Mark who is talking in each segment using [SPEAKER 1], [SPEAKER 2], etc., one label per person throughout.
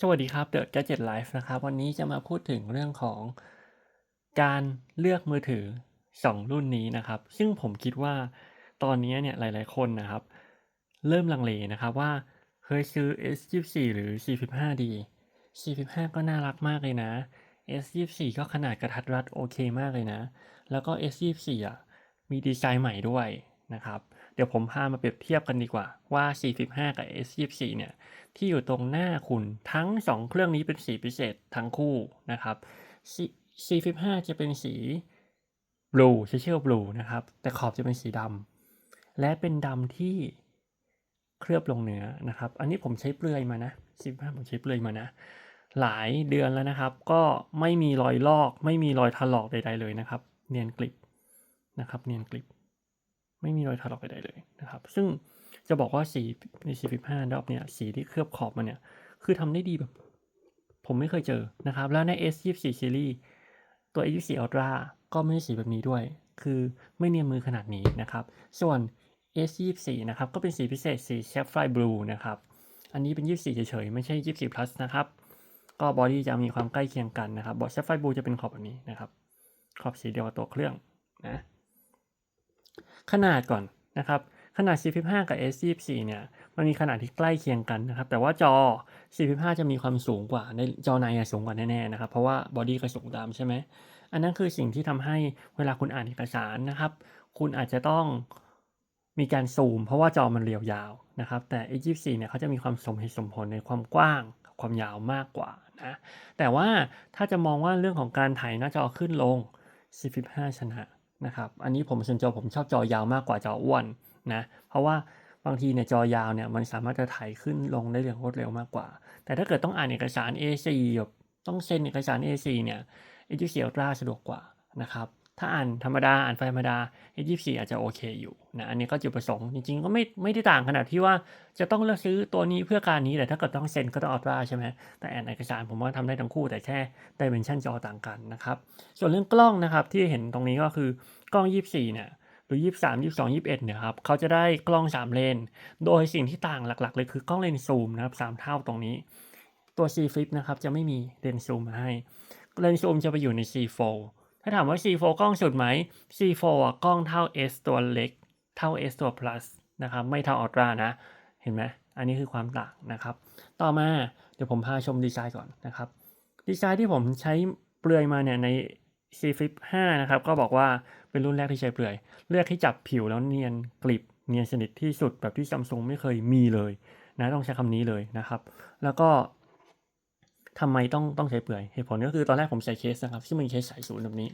[SPEAKER 1] สวัสดีครับ The Gadget Life นะครับ วันนี้จะมาพูดถึงเรื่องของการเลือกมือถือ 2 รุ่นนี้นะครับ ซึ่งผมคิดว่าตอนนี้เนี่ยหลาย ๆ คนนะครับ เริ่มลังเลนะครับว่าเฮ้ยซื้อ S24 หรือ C15 ดี C15 ก็น่ารักมากเลยนะ S24 ก็ขนาดกระทัดรัดโอเคมากเลยนะ แล้วก็ S24 อะมีดีไซน์ใหม่ด้วยนะครับ เดี๋ยวผมพามาเปรียบเทียบกันดีกว่าว่า C15 กับ S24 เนี่ยที่อยู่ตรงหน้าคุณทั้ง 2 เครื่องนี้เป็นสีพิเศษทั้งคู่นะครับ C15 จะเป็นสี blue เชื่อ blue นะครับ แต่ขอบจะเป็นสีดำและเป็นดำที่เคลือบลงเนื้อนะครับ อันนี้ผมใช้เปลือยมานะ C15 ผมใช้เปลือยมานะหลายเดือนแล้วนะครับ ก็ไม่มีรอยลอก ไม่มีรอยถลอกใด ๆ เลยนะครับ เนียนกริบนะครับ เนียนกริบ ไม่มีรอยถลอกใดๆเลยนะครับ ซึ่งจะบอกว่าสีใน C15 รอบเนี้ยสีที่เคลือบขอบมันเนี่ย คือทำได้ดีแบบ ผมไม่เคยเจอนะครับ แล้วใน S24 Series ตัว S24 Ultra ก็ไม่ใช่สีแบบนี้ด้วย คือไม่เนียนมือขนาดนี้นะครับ ส่วน S24 นะครับ ก็เป็นสีพิเศษสี Sapphire Blue นะครับ อันนี้เป็น 24 เฉยๆ ไม่ใช่ 24 plus นะครับ ก็บอดี้จะมีความใกล้เคียงกันนะครับบอด Sapphire Blue จะเป็นขอบแบบนี้นะครับ ขอบสีเดียวกับตัวเครื่องนะ ขนาดก่อนนะครับ ขนาด C15 กับ S24 เนี่ย มันมีขนาดที่ใกล้เคียงกันนะครับ แต่ว่าจอ C15 จะมีความสูงกว่า ในจอในอะสูงกว่าแน่ๆนะครับ เพราะว่าบอดี้ก็สูงตามใช่ไหม อันนั้นคือสิ่งที่ทำให้เวลาคุณอ่านเอกสารนะครับ คุณอาจจะต้องมีการซูม เพราะว่าจอมันเรียวยาวนะครับ แต่ S24 เนี่ยเขาจะมีความสมเหตุสมผลในความกว้างความยาวมากกว่านะ แต่ว่าถ้าจะมองว่าเรื่องของการถ่ายหน้าจอขึ้นลง C15 ชนะ นะครับ อันนี้ผมส่วนตัวผมชอบจอยาวมากกว่าจออ้วนนะ เพราะว่าบางทีเนี่ยจอยาวเนี่ยมันสามารถจะถ่ายขึ้นลงได้อย่างรวดเร็วมากกว่า แต่ถ้าเกิดต้องอ่านเอกสาร A4 แบบต้องเซ็นเอกสาร A4 เนี่ย A24 Ultra สะดวกกว่านะครับ ถ้าอ่านธรรมดาอ่านไฟธรรมดา A24 อาจจะโอเคอยู่นะอันนี้ก็จุดประสงค์จริงๆ ก็ไม่ไม่ได้ต่างขนาดที่ว่าจะต้องเลือกซื้อตัวนี้เพื่อการนี้แต่ถ้าเกิดต้องเซ็นก็ต้อง Ultra ใช่ไหมแต่อ่านเอกสารผมว่าทำได้ทั้งคู่แต่แค่ดิเมนชันจอต่างกันนะครับส่วนเรื่องกล้องนะครับที่เห็นตรงนี้ก็คือกล้อง 24เนี่ยหรือ 23 22 21เนี่ยครับเขาจะได้กล้อง 3 เลน โดยสิ่งที่ต่างหลักๆ เลยคือกล้องเลนส์ซูมนะครับ3เท่าตรงนี้ ตัว C Flip นะครับจะไม่มีเลนส์ซูมมาให้เลนส์ซูมจะไปอยู่ใน C4 ถ้าถามว่า C4 กล้องสุดไหม C4 อะกล้องเท่า S ตัวเล็ก เท่า S ตัว plus นะครับ ไม่เท่า Ultra นะ เห็นไหม อันนี้คือความต่างนะครับ ต่อมาเดี๋ยวผมพาชมดีไซน์ก่อนนะครับ ดีไซน์ที่ผมใช้เปลือยมาเนี่ยใน C Flip 5 นะครับ ก็บอกว่าเป็นรุ่นแรกที่ใช้เปลือย เลือกที่จับผิวแล้วเนียนกริบ เนียนสนิทที่สุดแบบที่ซัมซุงไม่เคยมีเลยนะ ต้องใช้คำนี้เลยนะครับ แล้วก็ ทำไมต้องต้องใช้เปลือยเหตุผลก็คือตอนแรกผมใส่เคสนะครับซึ่มันใช้สายศูนย์แบบนี้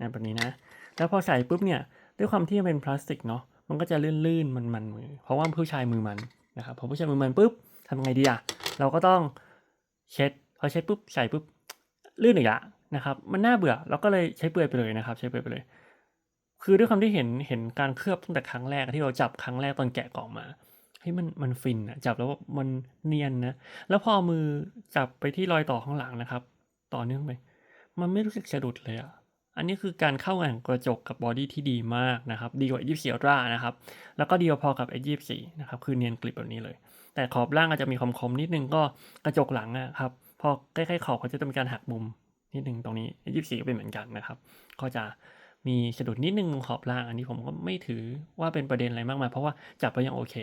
[SPEAKER 1] นะแบบนี้นะ แล้วพอใส่ปุ๊บเนี่ยด้วยความที่มันเป็นพลาสติกเนาะมันก็จะลื่นๆมันๆมือ เพราะว่าผู้ชายมือมันนะครับพอผู้ชายมือมันปุ๊บทำไงดีอะเราก็ต้องเช็ดพอเช็ดปุ๊บใส่ปุ๊บลื่นอีกละนะครับ มันน่าเบื่อเราก็เลยใช้เปลือยไปเลยนะครับ ใช้เปลือยไปเลย คือด้วยความที่เห็นเห็นการเคลือบตั้งแต่ครั้งแรกที่เราจับครั้งแรกตอนแกะกล่องมา เฮ้ยมันมันฟินอะจับแล้วมันเนียนนะ แล้วพอมือจับไปที่รอยต่อข้างหลังนะครับ ต่อเนื่องไป มันไม่รู้สึกสะดุดเลยอะอันนี้คือการเข้ากันของกระจกกับบอดี้ที่ดีมากนะครับ ดีกว่า 24 Ultra นะครับ แล้วก็ดีพอกับ S24 นะครับ คือเนียนกริบแบบนี้เลย แต่ขอบล่างอาจจะมีคมๆนิดนึงก็กระจกหลังอะครับ พอใกล้ๆขอบเขาจะต้องมีการหักมุมนิดนึงตรงนี้ S24 ก็เป็นเหมือนกันนะครับ ก็จะ มีสะดุดนิดนึงขอบล่างอันนี้ผมก็ไม่ถือว่าเป็นประเด็นอะไรมากมาย เพราะว่าจับไปยังโอเค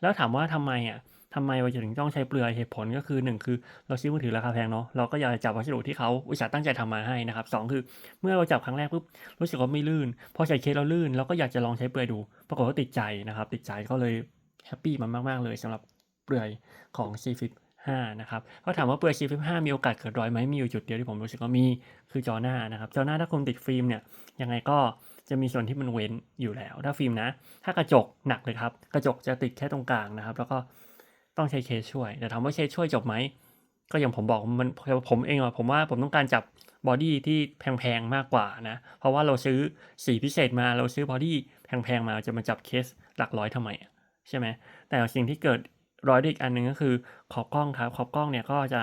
[SPEAKER 1] แล้วถามว่าทำไมอะทำไมเราถึงต้องใช้เปลือยเหตุผลก็คือ 1 คือเราซื้อมือถือราคาแพงเนาะเราก็อยากจับวัสดุที่เขาอุตสาห์ตั้งใจทำมาให้นะครับสองคือเมื่อเราจับครั้งแรกปุ๊บรู้สึกว่าไม่ลื่น พอใส่เคสเราลื่นเราก็อยากจะลองใช้เปลือยดู ปรากฏว่าติดใจนะครับติดใจก็เลยแฮปปี้มันมากๆเลยสำหรับเปลือยของ C 5นะครับก็ถามว่าเปลือย C Flip 5มีโอกาสเกิดรอยไหมมีอยู่จุดเดียวที่ผมรู้สึกว่ามีคือจอหน้านะครับจอหน้าถ้าคุณติดฟิล์มเนี่ยยังไงก็จะมีส่วนที่มันเว้นอยู่แล้ว ถ้าฟิล์มนะ ถ้ากระจกหนักเลยครับ กระจกจะติดแค่ตรงกลางนะครับ แล้วก็ต้องใช้เคสช่วย แต่ถามว่าเคสช่วยจบไหม ก็อย่างผมบอกมันผมเองอะผมว่าผมต้องการจับบอดี้ที่แพงๆมากกว่านะ เพราะว่าเราซื้อสีพิเศษมาเราซื้อบอดี้แพงๆมาจะมาจับเคสหลักร้อยทำไมใช่ไหมแต่สิ่งที่เกิด รอยด้อีกอันหนึ่งก็คือขอบกล้องครับ ขอบกล้องเนี่ยก็จะ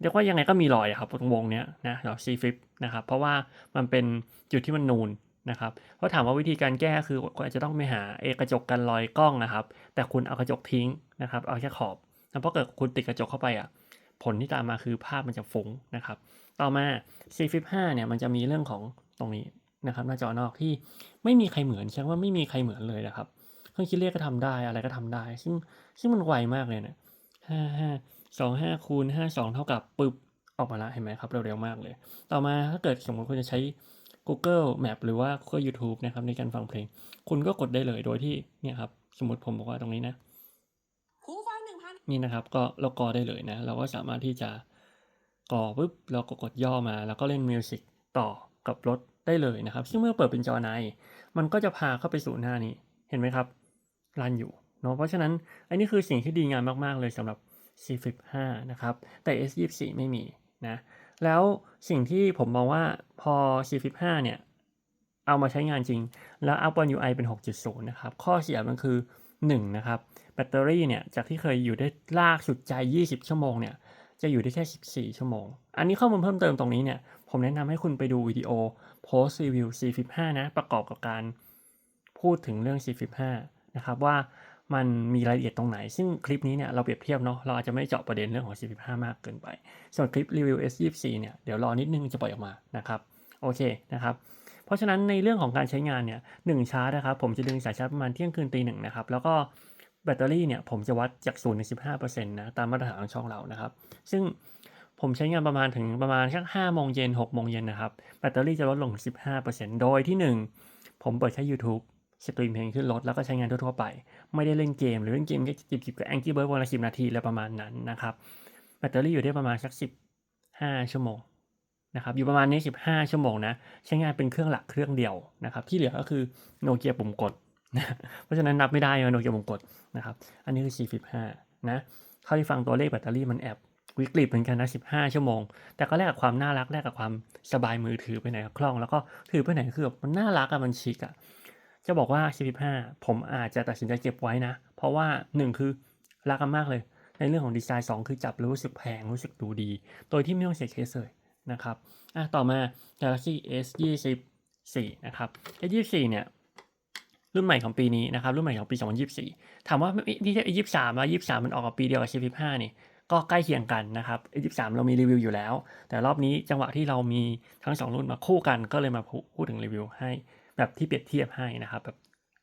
[SPEAKER 1] เรียกว่ายังไงก็มีรอยครับตรงวงเนี้ยนะเราซีฟิปนะครับ เพราะว่ามันเป็นจุดที่มันนูนนะครับเพราะถามว่าวิธีการแก้คือก็อาจจะต้องไปหาเอกระจกกันรอยกล้องนะครับ แต่คุณเอากระจกทิ้งนะครับ เอาแค่ขอบแล้วพอเกิดคุณติดกระจกเข้าไปอะผลที่ตามมาคือภาพมันจะฟุ้งนะครับ ต่อมา C Flip 5เนี่ยมันจะมีเรื่องของตรงนี้นะครับหน้าจอนอกที่ไม่มีใครเหมือนใช่ว่าไม่มีใครเหมือนเลยนะครับ รื่องคิดเลขก็ทำได้อะไรก็ทำได้ ซึ่งซึ่งมันไวมากเลยนะห้าห้าสองห้าคูณห้าสองเท่ากับปึ๊บออกมาละเห็นไหมครับเร็วๆมากเลย ต่อมาถ้าเกิดสมมติคุณจะใช้ Google Map หรือว่า Google YouTube นะครับในการฟังเพลง คุณก็กดได้เลยโดยที่เนี่ยครับสมมติผมบอกว่าตรงนี้นะ
[SPEAKER 2] หูฟังหนึ่งพัน
[SPEAKER 1] นี่นะครับก็เรากอได้เลยนะ เราก็สามารถที่จะกอปุ๊บเราก็กดย่อมา แล้วก็เล่นมิวสิกต่อกับรถได้เลยนะครับ ซึ่งเมื่อเปิดเป็นจอใน มันก็จะพาเข้าไปสู่หน้านี้ เห็นไหมครับ รันอยู่เนาะเพราะฉะนั้นอันนี้คือสิ่งที่ดีงามมาก ๆ เลยสำหรับ C Flip 5นะครับ แต่ S 2 4 ไม่มีนะแล้วสิ่งที่ผมมองว่าพอ C Flip 5เนี่ย เอามาใช้งานจริง แล้วอัพวัน UI เป็น 6.0 นะครับ ข้อเสียมันคือ 1 นะครับ แบตเตอรี่เนี่ย จากที่เคยอยู่ได้ลากสุดใจ 20 ชั่วโมงเนี่ย จะอยู่ได้แค่ 14 ชั่วโมง อันนี้ข้อมูลเพิ่มเติมตรงนี้เนี่ย ผมแนะนำให้คุณไปดูวิดีโอ post review C Flip 5นะ ประกอบกับการพูดถึงเรื่อง C Flip 5 นะครับว่ามันมีรายละเอียดตรงไหน ซึ่งคลิปนี้เนี่ยเราเปรียบเทียบเนาะเราอาจจะไม่เจาะประเด็นเรื่องของ C Flip 5มากเกินไป ส่วนคลิปรีวิว S 2 4 เนี่ยเดี๋ยวรอนิดนึงจะปล่อยออกมานะครับโอเคนะครับเพราะฉะนั้นในเรื่องของการใช้งานเนี่ยหนึ่งชาร์จนะครับผมจะดึงสายชาร์จประมาณเที่ยงคืนตีหนึ่งนะครับแล้วก็แบตเตอรี่เนี่ยผมจะวัดจาก0ถึง15%นะตามมาตรฐานของช่องเรานะครับ ซึ่งผมใช้งานประมาณถึงประมาณสัก5โมงเย็น6โมงเย็นนะครับแบตเตอรี่จะลดลงถึง15%โดยที่ 1 ผมเปิดใช้ YouTube สตรีมเพลงขึ้นรถแล้วก็ใช้งานทั่วๆไป ไม่ได้เล่นเกม หรือเล่นเกมแค่จิบกับ Angry Bird วันละ10นาทีอะไรประมาณนั้นนะครับแบตเตอรี่อยู่ได้ประมาณสัก15ชั่วโมงนะครับอยู่ประมาณนี้ 15 ชั่วโมงนะใช้งานเป็นเครื่องหลักเครื่องเดียวนะครับที่เหลือก็คือโนเกียปุ่มกดนะเพราะฉะนั้นนับไม่ได้โนเกียปุ่มกดนะครับอันนี้คือ C Flip 5นะเท่าที่ฟังตัวเลขแบตเตอรี่มันแอบวิกฤตเหมือนกันนะ 15 ชั่วโมง แต่ก็แลกกับความน่ารักแลกกับความสบายมือถือไปไหนก็คล่อง แล้วก็ถือไปไหนคือแบบมันน่ารักอะมันชิคอะ จะบอกว่า G5 ผมอาจจะตัดสินใจเก็บไว้นะ เพราะว่า 1 คือรักกันมากเลย ในเรื่องของดีไซน์ 2 คือจับรู้สึกแพงรู้สึกดูดี โดยที่ไม่ต้องเสียเคสเลยนะครับอะต่อมา Galaxy S 24นะครับ S 24เนี่ยรุ่นใหม่ของปีนี้นะครับรุ่นใหม่ของปี 2024 ถามว่านี่จะ S 23แล้ว 23 มันออกกับปีเดียวกับ C Flip 5นี่ก็ใกล้เคียงกันนะครับ S 23เรามีรีวิวอยู่แล้ว แต่รอบนี้จังหวะที่เรามีทั้ง 2 รุ่นมาคู่กันก็เลยมาพูดถึงรีวิวให้ แบบที่เปรียบเทียบให้นะครับแบบ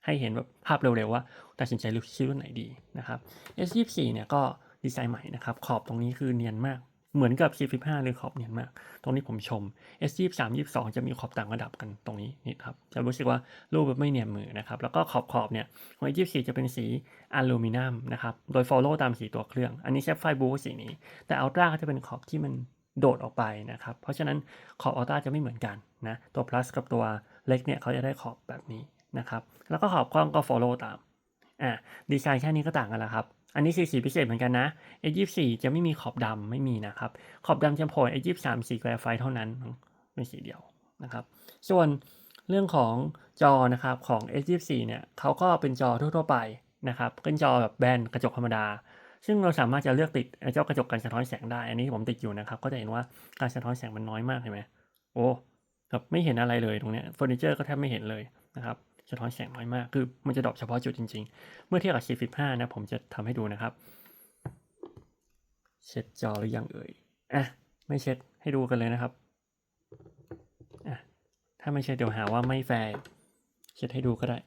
[SPEAKER 1] ให้เห็นแบบภาพเร็วๆว่าตัดสินใจเลือกชื่อรุ่นไหนดีนะครับ S 24 เนี่ยก็ดีไซน์ใหม่นะครับ ขอบตรงนี้คือเนียนมาก เหมือนกับ C Flip 5เลยขอบเนียนมาก ตรงนี้ผมชม S 23 22 จะมีขอบต่างระดับกันตรงนี้นี่ครับ จะรู้สึกว่ารูปแบบไม่เนียนมือนะครับ แล้วก็ขอบขอบเนี่ยของ S 24 จะเป็นสีอลูมิเนียมนะครับ โดย follow ตามสีตัวเครื่อง อันนี้เชฟไฟบูสีนี้ แต่ Ultra ก็จะเป็นขอบที่มันโดดออกไปนะครับ เพราะฉะนั้นขอบ Ultra จะไม่เหมือนกันนะ ตัว plus กับตัว เล็กเนี่ยเขาจะได้ขอบแบบนี้นะครับ แล้วก็ขอบกล้องก็ follow ตาม อะดีไซน์แค่นี้ก็ต่างกันแล้วครับ อันนี้คือสีพิเศษเหมือนกันนะ A24 จะไม่มีขอบดำไม่มีนะครับ ขอบดำจะโผล่ A23 สีแกรไฟเท่านั้นเป็นสีเดียวนะครับ ส่วนเรื่องของจอนะครับของ S24 เนี่ยเขาก็เป็นจอทั่วๆไปนะครับเป็นจอแบบแบนกระจกธรรมดา ซึ่งเราสามารถจะเลือกติดเจ้ากระจกกันสะท้อนแสงได้ อันนี้ผมติดอยู่นะครับ ก็จะเห็นว่าการสะท้อนแสงมันน้อยมากเห็นไหมโอ้ แบบไม่เห็นอะไรเลยตรงเนี้ยเฟอร์นิเจอร์ก็แทบไม่เห็นเลยนะครับสะท้อนแสงน้อยมาก คือมันจะดรอปเฉพาะจุดจริงๆ เมื่อเทียบกับ K15 นะผมจะทำให้ดูนะครับ เช็ดจอหรือยังเอ่ย อะ ไม่เช็ดให้ดูกันเลยนะครับ อะ ถ้าไม่เช็ดเดี๋ยวหาว่าไม่แฟร์ เช็ดให้ดูก็ได้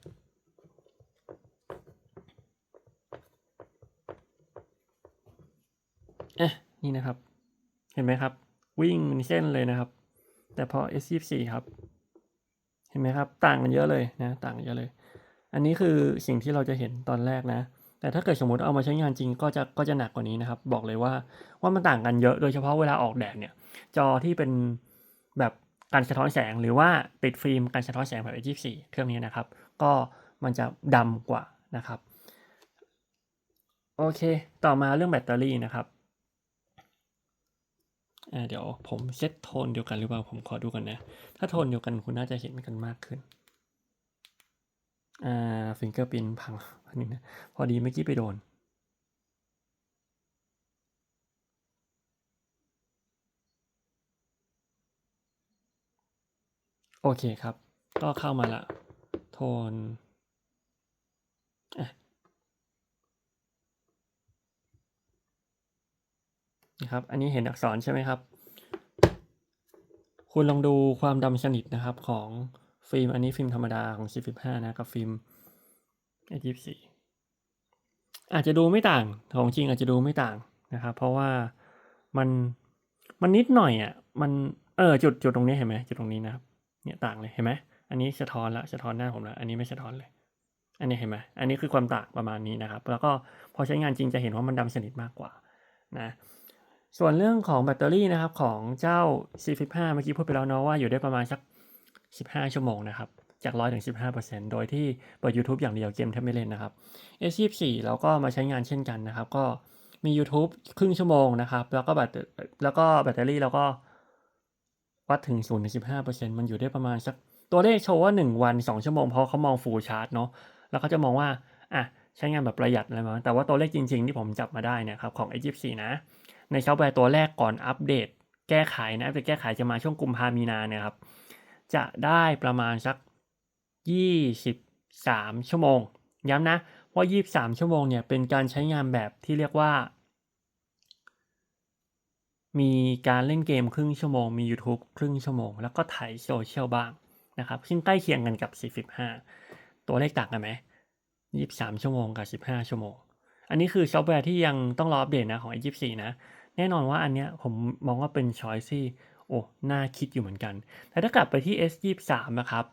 [SPEAKER 1] อะ นี่นะครับ เห็นไหมครับ วิ่งเป็นเส้นเลยนะครับ แต่พอ S24 ครับ เห็นไหมครับ ต่างกันเยอะเลยนะ ต่างกันเยอะเลย อันนี้คือสิ่งที่เราจะเห็นตอนแรกนะ แต่ถ้าเกิดสมมติเอามาใช้งานจริงก็จะก็จะหนักกว่านี้นะครับ บอกเลยว่าว่ามันต่างกันเยอะ โดยเฉพาะเวลาออกแดดเนี่ย จอที่เป็นแบบการสะท้อนแสงหรือว่าติดฟิล์มการสะท้อนแสงแบบ A24 เครื่องนี้นะครับ ก็มันจะดำกว่านะครับ โอเค ต่อมาเรื่องแบตเตอรี่นะครับ อ่าเดี๋ยวผมเซตโทนเดียวกันหรือเปล่าผมขอดูกันนะ ถ้าโทนเดียวกันคุณน่าจะเห็นกันมากขึ้น อ่าฟิงเกอร์ปินพังอันนี้นะพอดีเมื่อกี้ไปโดน โอเคครับ ก็เข้ามาละ โทนอะ นะครับ อันนี้เห็นอักษรใช่ไหมครับ คุณลองดูความดำสนิทนะครับของฟิล์ม อันนี้ฟิล์มธรรมดาของ C15 นะกับฟิล์ม A24 อาจจะดูไม่ต่าง ของจริงอาจจะดูไม่ต่างนะครับ เพราะว่ามันมันนิดหน่อยอะ มันเออจุดจุดตรงนี้เห็นไหมจุดตรงนี้นะครับ เนี่ยต่างเลยเห็นไหมอันนี้สะท้อนละสะท้อนหน้าผมละอันนี้ไม่สะท้อนเลย อันนี้เห็นไหมอันนี้คือความต่างประมาณนี้นะครับ แล้วก็พอใช้งานจริงจะเห็นว่ามันดำสนิทมากกว่านะ ส่วนเรื่องของแบตเตอรี่นะครับของเจ้า C15 เมื่อกี้พูดไปแล้วเนาะว่าอยู่ได้ประมาณสัก 15 ชั่วโมงนะครับ จาก 100ถึง15 โดยที่เปิด YouTube อย่างเดียวเกมแทบไม่เล่นนะครับ S24 เราก็มาใช้งานเช่นกันนะครับ ก็มี YouTube ครึ่งชั่วโมงนะครับ แล้วก็แบตแล้วก็แบตเตอรี่เราก็วัดถึง0ถึง15 มันอยู่ได้ประมาณสักตัวเลขโชว์ว่า 1 วัน 2 ชั่วโมง เพราะเขามอง full charge เนาะแล้วเขาจะมองว่าอะใช้งานแบบประหยัดอะไรมาแต่ว่าตัวเลขจริง ๆ ที่ผมจับมาได้เนี่ยครับของ S24 นะ ในซอฟต์แวร์ตัวแรกก่อนอัปเดต แก้ไขนะอัปเดตแก้ไขจะมาช่วงกุมภามีนาเนี่ยครับ จะได้ประมาณสัก 23 ชั่วโมง ย้ำนะว่า 23 ชั่วโมงเนี่ยเป็นการใช้งานแบบที่เรียกว่า มีการเล่นเกมครึ่งชั่วโมง มี YouTube ครึ่งชั่วโมง แล้วก็ถ่ายโซเชียลบ้างนะครับ ซึ่งใกล้เคียงกันกับ 45 ตัวเลขต่างกันไหม23 ชั่วโมงกับ 15 ชั่วโมง อันนี้คือซอฟต์แวร์ที่ยังต้องรออัปเดตนะของ A24 นะ แน่นอนว่าอันเนี้ยผมมองว่าเป็นช้อยที่โอ้น่าคิดอยู่เหมือนกัน แต่ถ้ากลับไปที่ S23 นะครับ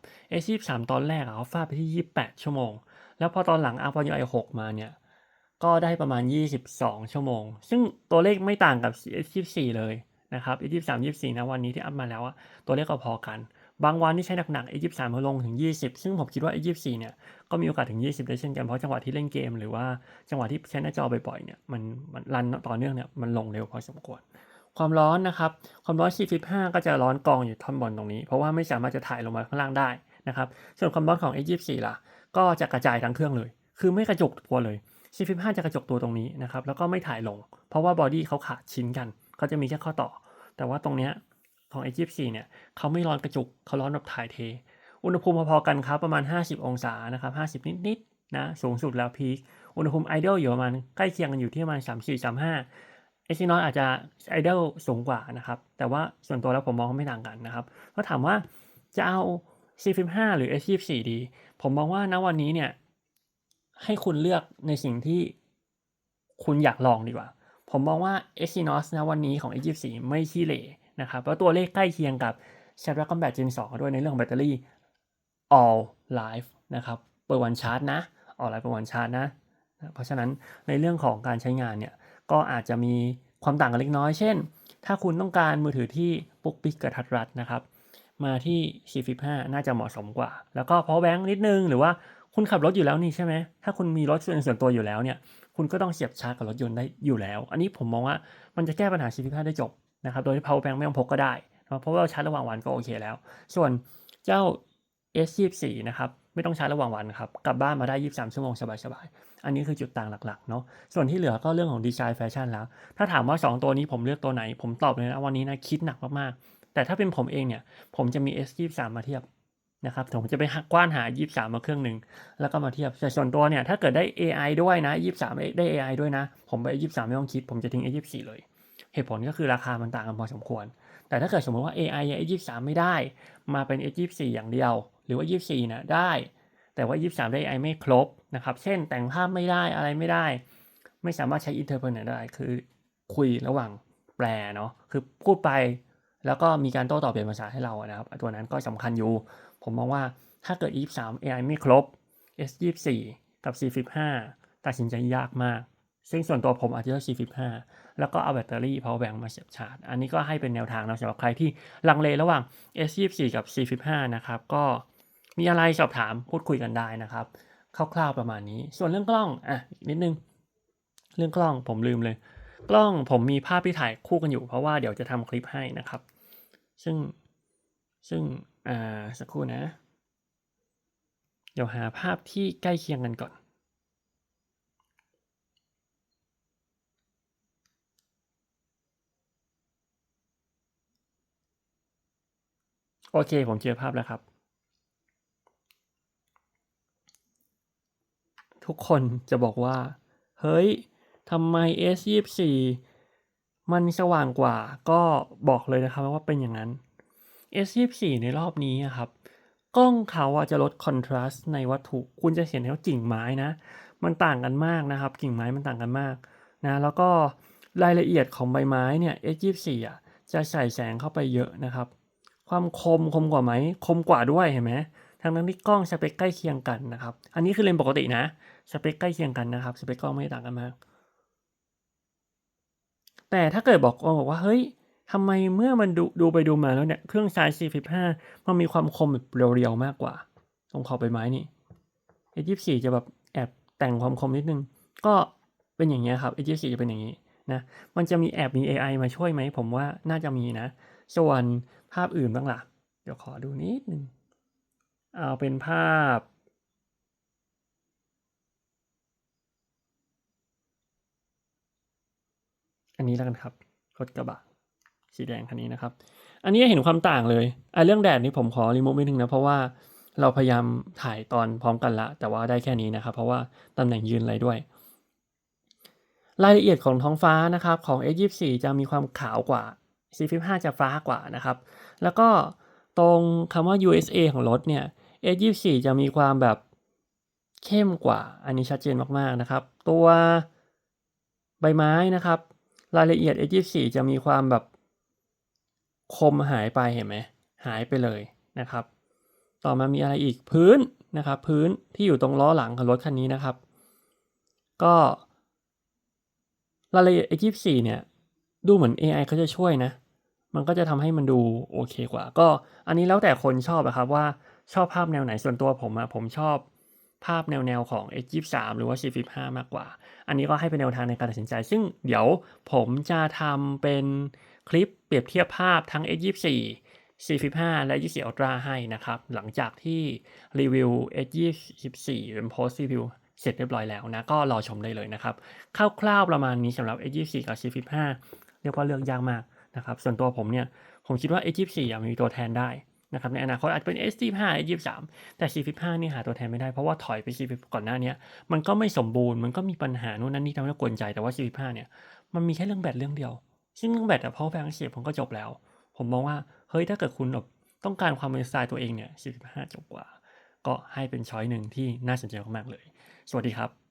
[SPEAKER 1] S23 ตอนแรกอะเขาฟาดไปที่ 28 ชั่วโมง แล้วพอตอนหลัง a p ย i 6 มาเนี่ย ก็ได้ประมาณ 22 ชั่วโมง ซึ่งตัวเลขไม่ต่างกับ S24 เลยนะครับ S23 24 นะวันนี้ที่อัพมาแล้วอะตัวเลขก็พอกัน บางวันที่ใช้หนักๆ S23 มาลงถึง 20 ซึ่งผมคิดว่า S24 เนี่ยก็มีโอกาสถึง 20 ได้เช่นกัน เพราะจังหวะที่เล่นเกม หรือว่าจังหวะที่ใช้หน้าจอบ่อยๆเนี่ยมันมันรันต่อเนื่องเนี่ยมันลงเร็วพอสมควร ความร้อนนะครับ ความร้อน 45 ก็จะร้อนกองอยู่ท่อนบนตรงนี้ เพราะว่าไม่สามารถจะถ่ายลงมาข้างล่างได้นะครับส่วนความร้อนของ S24 ล่ะ ก็จะกระจายทั้งเครื่องเลย คือไม่กระจุกตัวเลย C15 จะกระจกตัวตรงนี้นะครับ แล้วก็ไม่ถ่ายลง เพราะว่าบอดี้เขาขาดชิ้นกัน เขาจะมีแค่ข้อต่อ แต่ว่าตรงนี้ ของ A24 เนี่ยเขาไม่ร้อนกระจุกเขาร้อนแบบถ่ายเท อุณหภูมิพอๆกันครับประมาณ 50 องศานะครับ 50 นิดๆนะสูงสุดแล้วพีคอุณหภูมิไอดอลอยู่ประมาณใกล้เคียงกันอยู่ที่ประมาณ 34 35เอซินอนอาจจะไอดอลสูงกว่านะครับ แต่ว่าส่วนตัวแล้วผมมองว่าไม่ต่างกันนะครับก็ถามว่าจะเอา C15 หรือ S24 ดี ผมมองว่าณวันนี้เนี่ย ให้คุณเลือกในสิ่งที่คุณอยากลองดีกว่า ผมมองว่า Exynos นะวันนี้ของ A24 ไม่ขี้เหร่ นะครับแล้วตัวเลขใกล้เคียงกับ Snapdragon 8 Gen 2ด้วยในเรื่องของแบตเตอรี่ all life นะครับเปิดวันชาร์จนะ all life เปิดวันชาร์จนะ เพราะฉะนั้นในเรื่องของการใช้งานเนี่ยก็อาจจะมีความต่างกันเล็กน้อย เช่น ถ้าคุณต้องการมือถือที่ปุกปิกกระทัดรัดนะครับ มาที่ C15 น่าจะเหมาะสมกว่า แล้วก็ power bank นิดนึง หรือว่าคุณขับรถอยู่แล้วนี่ใช่ไหม ถ้าคุณมีรถส่วนตัวอยู่แล้วเนี่ย คุณก็ต้องเสียบชาร์จกับรถยนต์ได้อยู่แล้ว อันนี้ผมมองว่ามันจะแก้ปัญหา C15 ได้จบ นะครับ โดยที่ power bank ไม่ต้องพกก็ได้เพราะว่าชาร์จระหว่างวันก็โอเคแล้ว ส่วนเจ้า S24 นะครับไม่ต้องชาร์จระหว่างวันครับกลับบ้านมาได้ 23 ชั่วโมงสบายๆ อันนี้คือจุดต่างหลักๆเนาะส่วนที่เหลือก็เรื่องของดีไซน์แฟชั่นแล้ว ถ้าถามว่า 2 ตัวนี้ผมเลือกตัวไหน ผมตอบเลยนะวันนี้นะคิดหนักมากๆ แต่ถ้าเป็นผมเองเนี่ย ผมจะมี S23 มาเทียบนะครับผมจะไปกว้านหา 23 มาเครื่องหนึ่งแล้วก็มาเทียบแต่ส่วนตัวเนี่ยถ้าเกิดได้ AI ด้วยนะ 23 ได้ AI ด้วยนะ ผมไป 23 ไม่ต้องคิด ผมจะทิ้ง S24 เลย เหตุผลก็คือราคามันต่างกันพอสมควร แต่ถ้าเกิดสมมติว่า AI ยัง S23 ไม่ได้ มาเป็น S24 อย่างเดียว หรือว่า 24นะได้ แต่ว่า 23 ได้ AI ไม่ครบนะครับ เช่นแต่งภาพไม่ได้อะไรไม่ได้ ไม่สามารถใช้ interpret ได้ คือคุยระหว่างแปลเนาะ คือพูดไปแล้วก็มีการโต้ตอบเปลี่ยนภาษาให้เรานะครับ ตัวนั้นก็สำคัญอยู่ ผมมองว่าถ้าเกิด23 AI ไม่ครบ S24 กับ C15 ตัดสินใจยากมาก ซึ่งส่วนตัวผมอาจจะเลือก C15 แล้วก็เอาแบตเตอรี่ power bank มาเสียบชาร์จ อันนี้ก็ให้เป็นแนวทางนะสำหรับใครที่ลังเลระหว่าง S24 กับ C15 นะครับ ก็มีอะไรสอบถามพูดคุยกันได้นะครับ คร่าวๆประมาณนี้ ส่วนเรื่องกล้อง อะอีกนิดนึง เรื่องกล้องผมลืมเลย กล้องผมมีภาพที่ถ่ายคู่กันอยู่ เพราะว่าเดี๋ยวจะทำคลิปให้นะครับ ซึ่งซึ่งอ่าสักครู่นะ เดี๋ยวหาภาพที่ใกล้เคียงกันก่อน โอเค ผมเจอภาพแล้วครับ ทุกคนจะบอกว่า เฮ้ยทำไม S24 มันสว่างกว่าก็บอกเลยนะครับว่าเป็นอย่างนั้น S24 ในรอบนี้ครับ กล้องเขาจะลดคอนทราสต์ในวัตถุคุณจะเห็นว่ากิ่งไม้นะ มันต่างกันมากนะครับ กิ่งไม้มันต่างกันมากนะแล้วก็รายละเอียดของใบไม้เนี่ย S24 อะจะใส่แสงเข้าไปเยอะนะครับ ความคมคมกว่าไหมคมกว่าด้วยเห็นไหมทั้งนั้นที่กล้องสเปคใกล้เคียงกันนะครับ อันนี้คือเลนส์ปกตินะสเปคใกล้เคียงกันนะครับสเปคกล้องไม่ต่างกันมาก แต่ถ้าเกิดบอกบอกว่าเฮ้ยทำไมเมื่อมันดูดูไปดูมาแล้วเนี่ยเครื่องใช้ C15 มันมีความคมแบบเรียวๆมากกว่า ตรงขอบใบไม้นี่ A24 จะแบบแอบแต่งความคมนิดนึง ก็เป็นอย่างเงี้ครับ A24 จะเป็นอย่างนี้นะ มันจะมีแอบมี AI มาช่วยไหม ผมว่าน่าจะมีนะ ส่วน ภาพอื่นบ้างล่ะ เดี๋ยวขอดูนิดนึง เอาเป็นภาพ อันนี้แล้วกันครับรถกระบะสีแดงคันนี้นะครับ อันนี้เห็นความต่างเลยอะเรื่องแดดนี่ผมขอรีโมทนิดนึงนะ เพราะว่าเราพยายามถ่ายตอนพร้อมกันละ แต่ว่าได้แค่นี้นะครับ เพราะว่าตำแหน่งยืนอะไรด้วย รายละเอียดของท้องฟ้านะครับ ของ S24 จะมีความขาวกว่า C15 จะฟ้ากว่านะครับ แล้วก็ตรงคำว่า USA ของรถเนี่ย S24 จะมีความแบบเข้มกว่า อันนี้ชัดเจนมากๆนะครับ ตัวใบไม้นะครับ รายละเอียด S24 จะมีความแบบคมหายไปเห็นไหมหายไปเลยนะครับ ต่อมามีอะไรอีกพื้นนะครับ พื้นที่อยู่ตรงล้อหลังของรถคันนี้นะครับ ก็รายละเอียด S24 เนี่ย ดูเหมือน AI เขาจะช่วยนะ มันก็จะทำให้มันดูโอเคกว่า ก็อันนี้แล้วแต่คนชอบอะครับว่าชอบภาพแนวไหนส่วนตัวผมอะผมชอบภาพแนวแนวของ S23 หรือว่า C15 มากกว่า อันนี้ก็ให้เป็นแนวทางในการตัดสินใจ ซึ่งเดี๋ยวผมจะทำเป็นคลิปเปรียบเทียบภาพทั้ง S24 C15 และ 24 Ultra ให้นะครับ หลังจากที่รีวิว S24 เป็น post review เสร็จเรียบร้อยแล้วนะ ก็รอชมได้เลยนะครับ คร่าวๆประมาณนี้สำหรับ S24 กับ C15 รียกว่าเลือกยากมากนะครับส่วนตัวผมเนี่ยผมคิดว่า S24 อ่มีตัวแทนได้นะครับในอนาคตอาจจะเป็น S25 S23 แต่ C15 นี่หาตัวแทนไม่ได้เพราะว่าถอยไป C10 ก่อนหน้านี้มันก็ไม่สมบูรณ์มันก็มีปัญหาโน่นนั่นนี่ทำให้เรากวนใจแต่ว่า C15 เนี่ยมันมีแค่เรื่องแบตเรื่องเดียว ซึ่งเรื่องแบตอะพราะแบงเสียผมก็จบแล้ว ผมมองว่าเฮ้ยถ้าเกิดคุณแบบต้องการความเป็นสไตล์ตัวเองเนี่ย C15 จบกว่า ก็ให้เป็นช้อยหนึ่งที่น่าสนใจมากๆเลย สวัสดีครับ